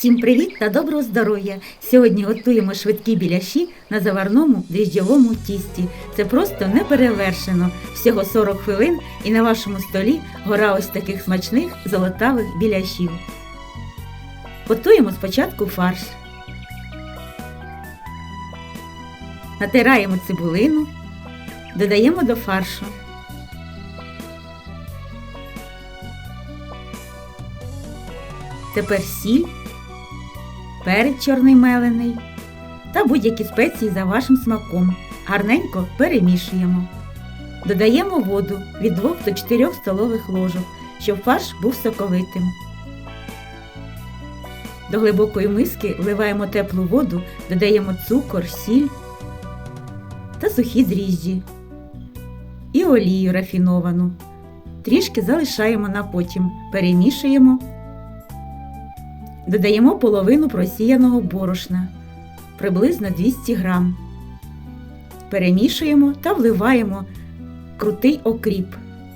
Всім привіт та доброго здоров'я! Сьогодні готуємо швидкі біляші на заварному дріжджовому тісті. Це просто неперевершено. Всього 40 хвилин і на вашому столі гора ось таких смачних золотавих біляшів. Готуємо спочатку фарш. Натираємо цибулину, додаємо до фаршу. Тепер сіль, перець чорний мелений та будь-які спеції за вашим смаком. Гарненько перемішуємо. Додаємо воду від 2 до 4 столових ложок, щоб фарш був соковитим. До глибокої миски вливаємо теплу воду, додаємо цукор, сіль та сухі дріжджі і олію рафіновану. Трішки залишаємо на потім, перемішуємо. Додаємо половину просіяного борошна, приблизно 200 грам. Перемішуємо та вливаємо крутий окріп.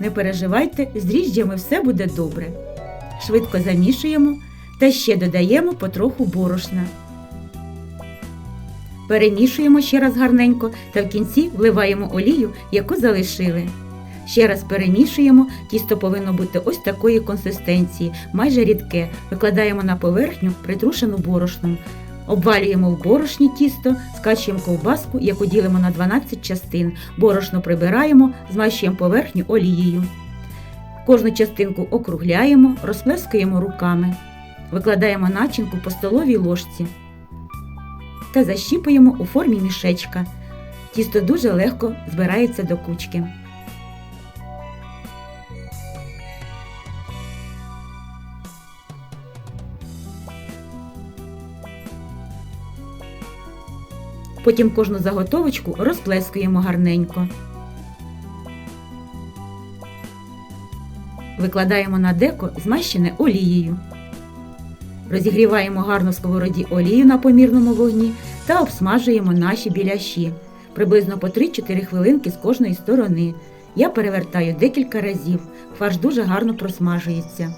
Не переживайте, з дріжджями все буде добре. Швидко замішуємо та ще додаємо потроху борошна. Перемішуємо ще раз гарненько та в кінці вливаємо олію, яку залишили. Ще раз перемішуємо, тісто повинно бути ось такої консистенції, майже рідке. Викладаємо на поверхню притрушену борошном. Обвалюємо в борошні тісто, скачуємо ковбаску, яку ділимо на 12 частин. Борошно прибираємо, змащуємо поверхню олією. Кожну частинку округляємо, розплескуємо руками. Викладаємо начинку по столовій ложці та защіпуємо у формі мішечка. Тісто дуже легко збирається до кучки. Потім кожну заготовочку розплескуємо гарненько. Викладаємо на деко змащене олією. Розігріваємо гарно в сковороді олію на помірному вогні та обсмажуємо наші біляші приблизно по 3-4 хвилинки з кожної сторони. Я перевертаю декілька разів. Фарш дуже гарно просмажується.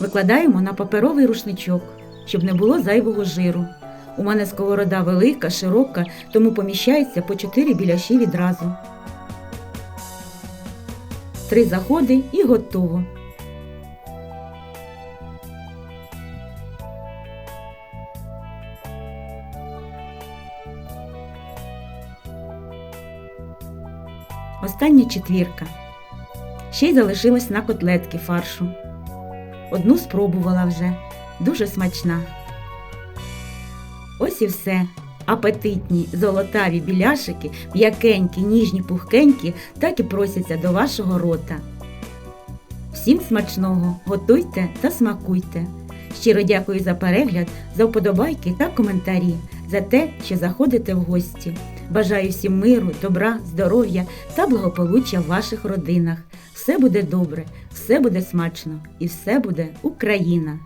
Викладаємо на паперовий рушничок, щоб не було зайвого жиру. У мене сковорода велика, широка, тому поміщається по 4 біляші відразу. Три заходи і готово. Остання четвірка. Ще й залишилась на котлетки фаршу. Одну спробувала вже. Дуже смачна. Ось і все. Апетитні золотаві біляшики, м'якенькі, ніжні, пухкенькі, так і просяться до вашого рота. Всім смачного, готуйте та смакуйте. Щиро дякую за перегляд, за вподобайки та коментарі, за те, що заходите в гості. Бажаю всім миру, добра, здоров'я та благополуччя в ваших родинах. Все буде добре, все буде смачно і все буде Україна!